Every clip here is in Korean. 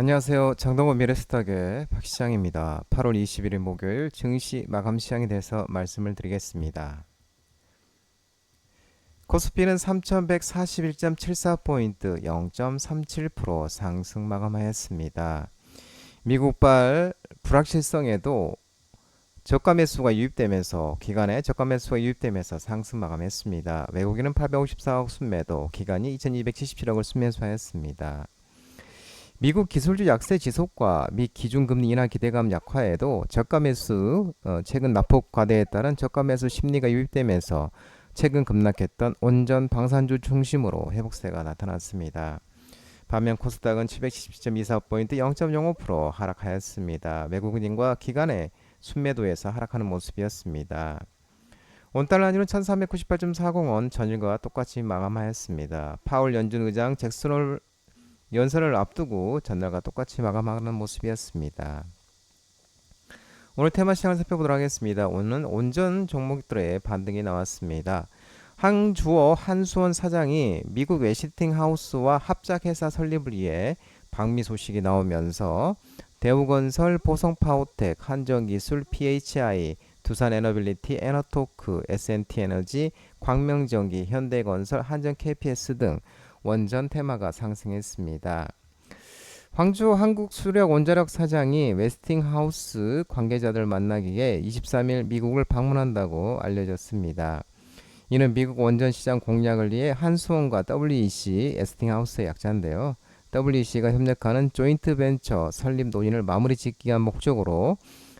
안녕하세요. 장동건 미래스탁의 박 시장입니다. 8월 21일 목요일 증시 마감 시장에 대해서 말씀을 드리겠습니다. 코스피는 3141.74포인트 0.37% 상승 마감하였습니다. 미국발 불확실성에도 저가 매수가 유입되면서 기간에 저가 매수가 유입되면서 상승 마감했습니다. 외국인은 854억 순매도, 기간이 2277억을 순매수하였습니다. 미국 기술주 약세 지속과 미 기준금리 인하 기대감 약화에도 저가 매수 어, 최근 낙폭 과대에 따른 저가 매수 심리가 유입되면서 최근 급락했던 온전 방산주 중심으로 회복세가 나타났습니다. 반면 코스닥은 770.24포인트 0.05% 하락하였습니다. 외국인과 기관의 순매도에서 하락하는 모습이었습니다. 온달러는 1398.40원 전일과 똑같이 마감하였습니다. 파월 연준 의장 잭슨홀 연설을 앞두고 전날과 똑같이 마감하는 모습이었습니다. 오늘 테마 시장을 살펴보도록 하겠습니다. 오늘은 온전 종목들의 반등이 나왔습니다. 항주어 한수원 사장이 미국 웨시팅 하우스와 합작회사 설립을 위해 방미 소식이 나오면서 대우건설, 보성파워텍, 한정기술, PHI, 두산에너빌리티, 에너토크, SNT에너지, 광명전기, 현대건설, 한전 KPS 등 원전 테마가 상승했습니다. 황주 한국수력 원자력 사장이 웨스팅하우스 관계자들 만나기 위해 23일 미국을 방문한다고 알려졌습니다. 이는 미국 원전 시장 공략을 위해 한수원과 WEC, 에스팅하우스의 약자인데요. WEC가 협력하는 조인트 벤처 설립 논의를 마무리 짓기 위한 목적으로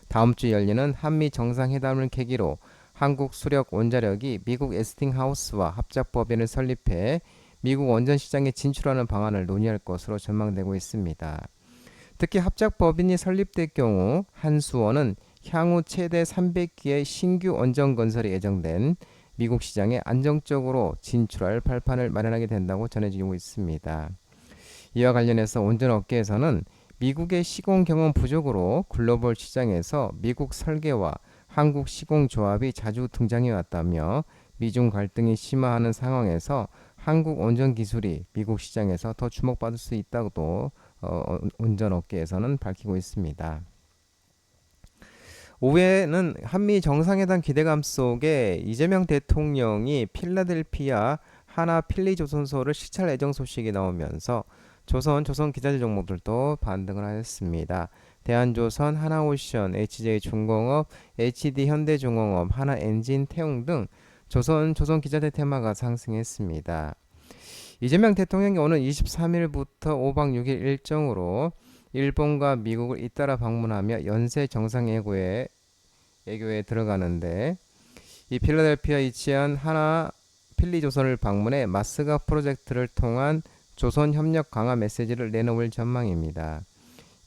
다음 주 열리는 한미 정상회담을 계기로 한국 수력 원자력이 미국 에스팅하우스와 합작 법인을 설립해 미국 원전 시장에 진출하는 방안을 논의할 것으로 전망되고 있습니다. 특히 합작법인이 설립될 경우 한수원은 향후 최대 300기의 신규 원전 건설이 예정된 미국 시장에 안정적으로 진출할 발판을 마련하게 된다고 전해지고 있습니다. 이와 관련해서 원전 업계에서는 미국의 시공 경험 부족으로 글로벌 시장에서 미국 설계와 한국 시공 조합이 자주 등장해 왔다며 미중 갈등이 심화하는 상황에서 한국 원전 기술이 미국 시장에서 더 주목받을 수 있다고도 어, 원전 업계에서는 밝히고 있습니다. 오후에는 한미 정상회담 기대감 속에 이재명 대통령이 필라델피아 하나 필리 조선소를 시찰 예정 소식이 나오면서 조선 조선 기자재 종목들도 반등을 하였습니다. 대한조선, 하나오션, HJ중공업, HD현대중공업, 하나엔진, 태웅 등 조선 조선 기자재 테마가 상승했습니다. 이재명 대통령이 오는 23일부터 5박 6일 일정으로 일본과 미국을 잇따라 방문하며 연쇄 정상회고에 애교에 들어가는데 이 필라델피아 위치한 하나 필리조선을 방문해 마스가 프로젝트를 통한 조선 협력 강화 메시지를 내놓을 전망입니다.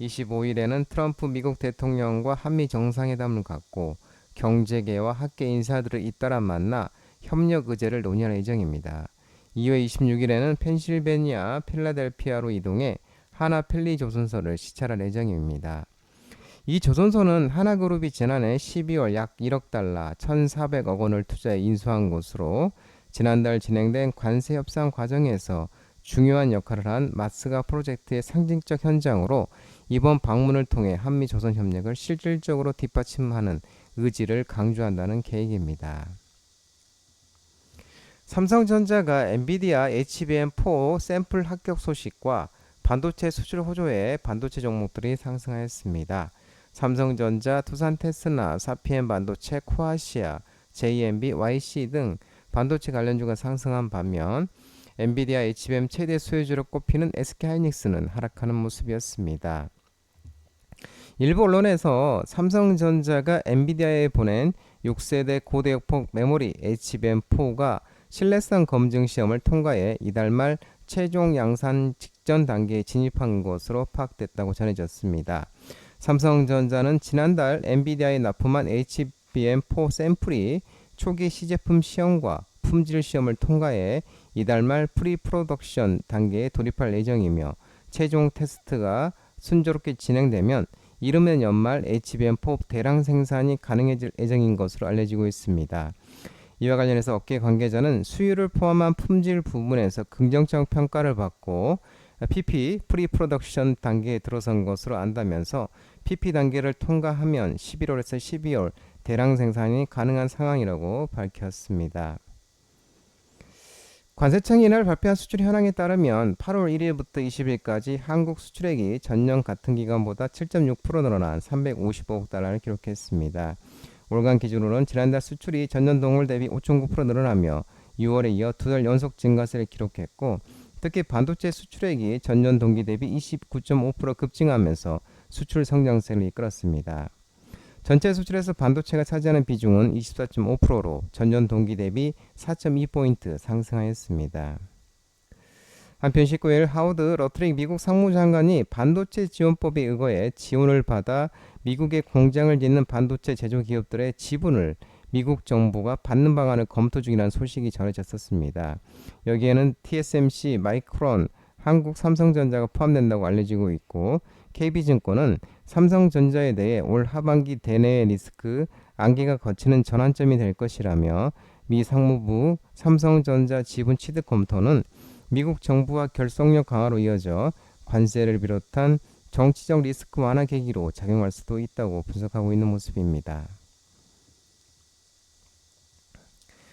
25일에는 트럼프 미국 대통령과 한미 정상회담을 갖고 경제계와 학계 인사들을 잇따라 만나 협력 의제를 논의할 예정입니다. 이후 26일에는 펜실베니아 필라델피아로 이동해 하나 펠리 조선소를 시찰할 예정입니다. 이 조선소는 하나그룹이 지난해 12월 약 1억 달러 1,400억 원을 투자해 인수한 곳으로 지난달 진행된 관세 협상 과정에서 중요한 역할을 한 마스가 프로젝트의 상징적 현장으로 이번 방문을 통해 한미 조선 협력을 실질적으로 뒷받침하는 의지를 강조한다는 계획입니다. 삼성전자가 엔비디아 HBM4 샘플 합격 소식과 반도체 수출 호조에 반도체 종목들이 상승하였습니다. 삼성전자, 두산 테스나, 사피엔 반도체, 코아시아, JMB, YC 등 반도체 관련주가 상승한 반면 엔비디아 HBM 최대 수요주로 꼽히는 SK하이닉스는 하락하는 모습이었습니다. 일부 언론에서 삼성전자가 엔비디아에 보낸 6세대 고대역폭 메모리 HBM4가 신뢰성 검증 시험을 통과해 이달 말 최종 양산 직전 단계에 진입한 것으로 파악됐다고 전해졌습니다. 삼성전자는 지난달 엔비디아에 납품한 HBM4 샘플이 초기 시제품 시험과 품질 시험을 통과해 이달 말 프리 프로덕션 단계에 돌입할 예정이며 최종 테스트가 순조롭게 진행되면 이르면 연말 HBM4 대량 생산이 가능해질 예정인 것으로 알려지고 있습니다. 이와 관련해서 업계 관계자는 수율을 포함한 품질 부분에서 긍정적 평가를 받고 PP 프리 프로덕션 단계에 들어선 것으로 안다면서 PP 단계를 통과하면 11월에서 12월 대량 생산이 가능한 상황이라고 밝혔습니다. 관세청이 이날 발표한 수출 현황에 따르면 8월 1일부터 20일까지 한국 수출액이 전년 같은 기간보다 7.6% 늘어난 355억 달러를 기록했습니다. 월간 기준으로는 지난달 수출이 전년 동월 대비 5.9% 늘어나며 6월에 이어 두 달 연속 증가세를 기록했고 특히 반도체 수출액이 전년 동기 대비 29.5% 급증하면서 수출 성장세를 이끌었습니다. 전체 수출에서 반도체가 차지하는 비중은 24.5%로 전년 동기 대비 4.2포인트 상승하였습니다. 한편 19일 하우드 러트릭 미국 상무장관이 반도체 지원법에 의거해 지원을 받아 미국에 공장을 짓는 반도체 제조 기업들의 지분을 미국 정부가 받는 방안을 검토 중이라는 소식이 전해졌었습니다. 여기에는 TSMC, 마이크론, 한국 삼성전자가 포함된다고 알려지고 있고 KB증권은 삼성전자에 대해 올 하반기 대내 리스크 안개가 거치는 전환점이 될 것이라며 미 상무부 삼성전자 지분 취득 검토는 미국 정부와 결속력 강화로 이어져 관세를 비롯한 정치적 리스크 완화 계기로 작용할 수도 있다고 분석하고 있는 모습입니다.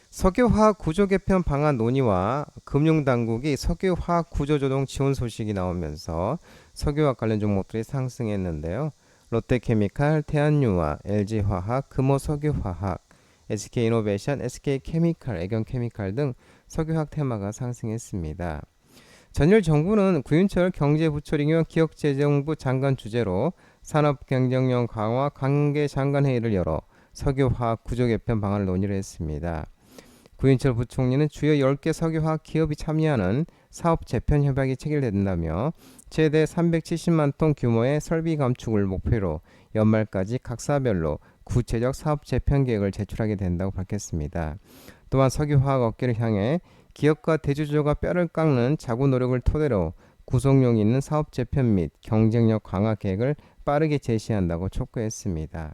석유화학 구조 개편 방안 논의와 금융당국이 석유화학 구조 조정 지원 소식이 나오면서 석유화학 관련 종목들이 상승했는데요. 롯데케미칼, 태안유화, LG화학, 금호석유화학, SK이노베이션, SK케미칼, 애경케미칼 등 석유화학 테마가 상승했습니다. 전일 정부는 구윤철 경제부처링 기억재정부 장관 주재로 산업경쟁력 강화 관계 장관회의를 열어 석유화학 구조 개편 방안을 논의를 했습니다. 구인철 부총리는 주요 10개 석유화학 기업이 참여하는 사업 재편 협약이 체결된다며 최대 370만 톤 규모의 설비 감축을 목표로 연말까지 각 사별로 구체적 사업 재편 계획을 제출하게 된다고 밝혔습니다. 또한 석유화학 업계를 향해 기업과 대주주가 뼈를 깎는 자구 노력을 토대로 구속력 있는 사업 재편 및 경쟁력 강화 계획을 빠르게 제시한다고 촉구했습니다.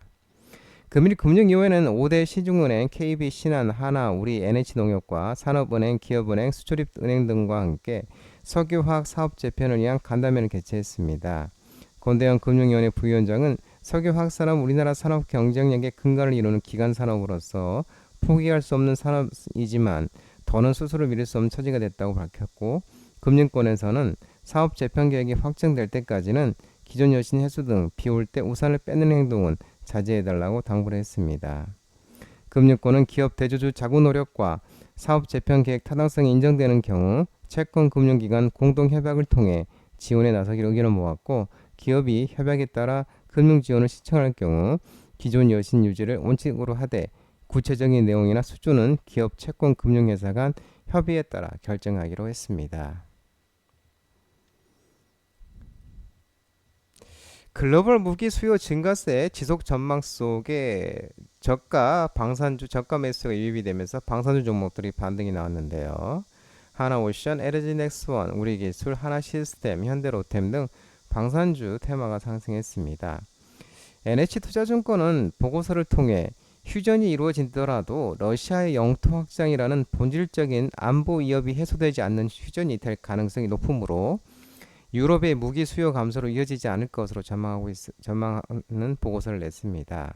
금일 금융위원회는 5대 시중은행 KB, 신한, 하나, 우리, NH농협과 산업은행, 기업은행, 수출입은행 등과 함께 석유화학 사업 재편을 위한 간담회를 개최했습니다. 권대현 금융위원회 부위원장은 석유화학 산업 우리나라 산업 경쟁력의 근간을 이루는 기간 산업으로서 포기할 수 없는 산업이지만 더는 수술을 미룰 수 없는 처지가 됐다고 밝혔고 금융권에서는 사업 재편 계획이 확정될 때까지는 기존 여신 해수 등 비 올 때 우산을 빼는 행동은 자제해달라고 당부를 했습니다. 금융권은 기업 대주주 자구 노력과 사업 재편 계획 타당성이 인정되는 경우 채권 금융기관 공동 협약을 통해 지원에 나서기로 의견을 모았고 기업이 협약에 따라 금융 지원을 신청할 경우 기존 여신 유지를 원칙으로 하되 구체적인 내용이나 수준은 기업 채권 금융회사 간 협의에 따라 결정하기로 했습니다. 글로벌 무기 수요 증가세 지속 전망 속에 저가 방산주 저가 매수가 유입이 되면서 방산주 종목들이 반등이 나왔는데요. 하나오션, LG넥스원, 우리기술, 하나시스템, 현대로템 등 방산주 테마가 상승했습니다. NH투자증권은 보고서를 통해 휴전이 이루어지더라도 러시아의 영토 확장이라는 본질적인 안보 위협이 해소되지 않는 휴전이 될 가능성이 높으므로 유럽의 무기 수요 감소로 이어지지 않을 것으로 전망하고 있, 전망하는 보고서를 냈습니다.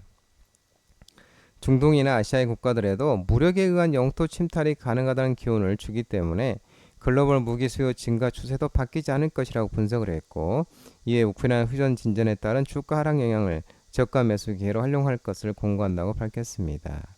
중동이나 아시아의 국가들에도 무력에 의한 영토 침탈이 가능하다는 기온을 주기 때문에 글로벌 무기 수요 증가 추세도 바뀌지 않을 것이라고 분석을 했고 이에 우크라이나 휴전 진전에 따른 주가 하락 영향을 저가 매수 기회로 활용할 것을 공고한다고 밝혔습니다.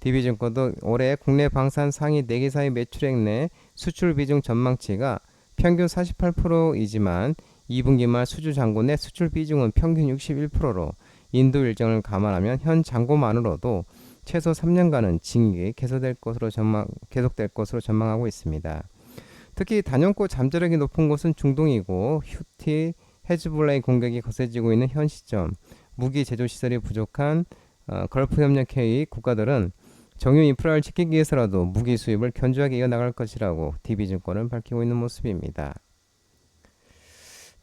DB증권도 올해 국내 방산 상위 4개 사의 매출액 내 수출 비중 전망치가 평균 48%이지만 2분기 말 수주 잔고 내 수출 비중은 평균 61%로 인도 일정을 감안하면 현 잔고만으로도 최소 3년간은 징익이 계속될 것으로 전망 계속될 것으로 전망하고 있습니다. 특히 단연코 잠재력이 높은 곳은 중동이고 휴티 헤즈볼라의 공격이 거세지고 있는 현 시점 무기 제조 시설이 부족한 어, 걸프 협력 회의 국가들은 정유 인프라를 지키기 위해서라도 무기 수입을 견조하게 이어나갈 것이라고 DB증권은 밝히고 있는 모습입니다.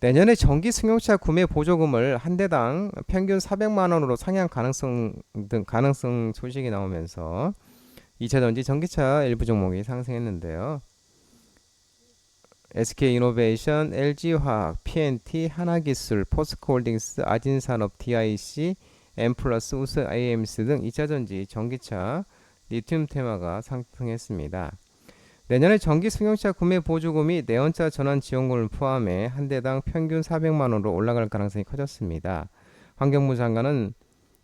내년에 전기 승용차 구매 보조금을 한 대당 평균 400만 원으로 상향 가능성 등 가능성 소식이 나오면서 2차전지 전기차 일부 종목이 상승했는데요. SK이노베이션, LG화학, PNT, 하나기술, 포스코홀딩스, 아진산업, DIC, 엠플러스, 우스, IMC 등 2차전지, 전기차, 리튬 테마가 상승했습니다. 내년에 전기 승용차 구매 보조금이 내연차 전환 지원금을 포함해 한 대당 평균 400만 원으로 올라갈 가능성이 커졌습니다. 환경부 장관은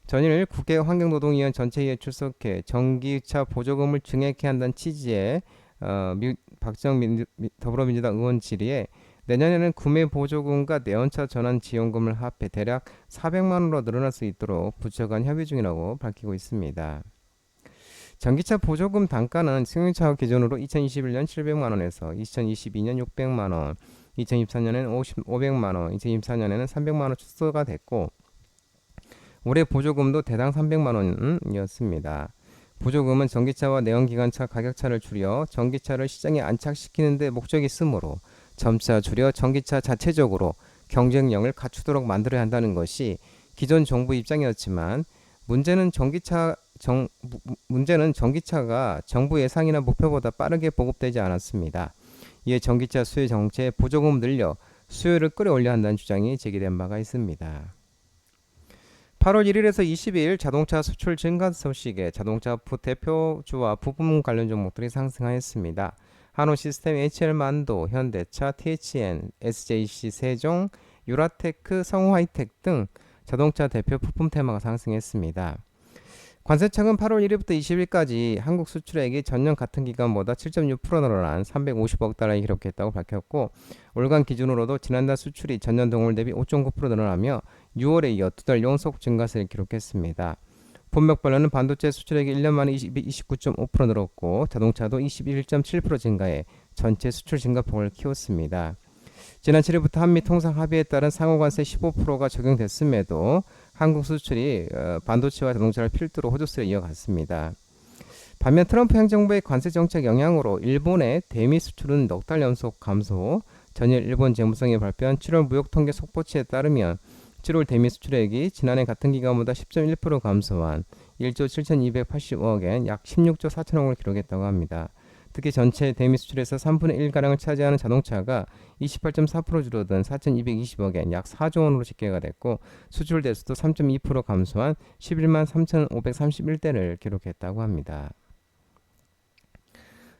전일 국회 환경노동위원 전체회의에 출석해 전기차 보조금을 증액해야 한다는 취지의 어, 미, 박정민 미- 더불어민주당 의원 질의에 내년에는 구매 보조금과 내연차 전환 지원금을 합해 대략 400만 원으로 늘어날 수 있도록 부처 간 협의 중이라고 밝히고 있습니다. 전기차 보조금 단가는 승용차 기준으로 2021년 700만 원에서 2022년 600만 원, 2024년에는 50, 500만 원, 2024년에는 300만 원 축소가 됐고 올해 보조금도 대당 300만 원이었습니다. 보조금은 전기차와 내연기관차 가격차를 줄여 전기차를 시장에 안착시키는 데 목적이 있으므로 점차 줄여 전기차 자체적으로 경쟁력을 갖추도록 만들어야 한다는 것이 기존 정부 입장이었지만 문제는 전기차 정, 문제는 전기차가 정부 예상이나 목표보다 빠르게 보급되지 않았습니다. 이에 전기차 수요 정체에 보조금 늘려 수요를 끌어올려야 한다는 주장이 제기된 바가 있습니다. 8월 1일에서 20일 자동차 수출 증가 소식에 자동차 부 대표주와 부품 관련 종목들이 상승하였습니다. 한호 시스템, HL만도, 현대차, THN, SJC 세종, 유라테크, 성우하이텍 등 자동차 대표 부품 테마가 상승했습니다. 관세청은 8월 1일부터 20일까지 한국 수출액이 전년 같은 기간보다 7.6% 늘어난 350억 달러를 기록했다고 밝혔고 올간 기준으로도 지난달 수출이 전년 동월 대비 5.9% 늘어나며 6월에 이어 두 달 연속 증가세를 기록했습니다. 본맥별로는 반도체 수출액이 1년 만에 29.5% 늘었고 자동차도 21.7% 증가해 전체 수출 증가폭을 키웠습니다. 지난 7일부터 한미 통상 합의에 따른 상호관세 15%가 적용됐음에도 한국 수출이 어, 반도체와 자동차를 필두로 호조세를 이어갔습니다. 반면 트럼프 행정부의 관세 정책 영향으로 일본의 대미 수출은 넉 달 연속 감소. 전일 일본 재무성이 발표한 7월 무역 통계 속보치에 따르면 7월 대미 수출액이 지난해 같은 기간보다 10.1% 감소한 1조 7,280억 엔 약 16조 4천억을 기록했다고 합니다. 특히 전체 대미 수출에서 3분의 1 가량을 차지하는 자동차가 28.4% 줄어든 4,220억엔 약 4조 원으로 집계가 됐고 수출 대수도 3.2% 감소한 11만 3,531대를 기록했다고 합니다.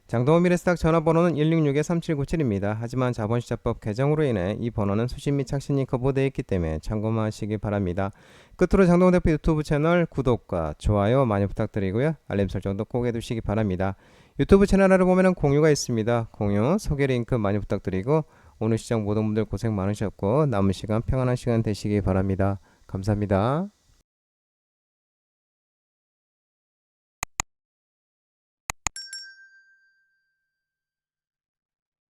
장동호 미래스탁 전화번호는 166-3797입니다. 하지만 자본시장법 개정으로 인해 이 번호는 수신 및 착신이 거부되어 있기 때문에 참고만 하시기 바랍니다. 끝으로 장동호 대표 유튜브 채널 구독과 좋아요 많이 부탁드리고요. 알림 설정도 꼭 해두시기 바랍니다. 유튜브 채널을 보면 공유가 있습니다. 공유, 소개 링크 많이 부탁드리고 오늘 시장 모든 분들 고생 많으셨고 남은 시간 평안한 시간 되시기 바랍니다. 감사합니다.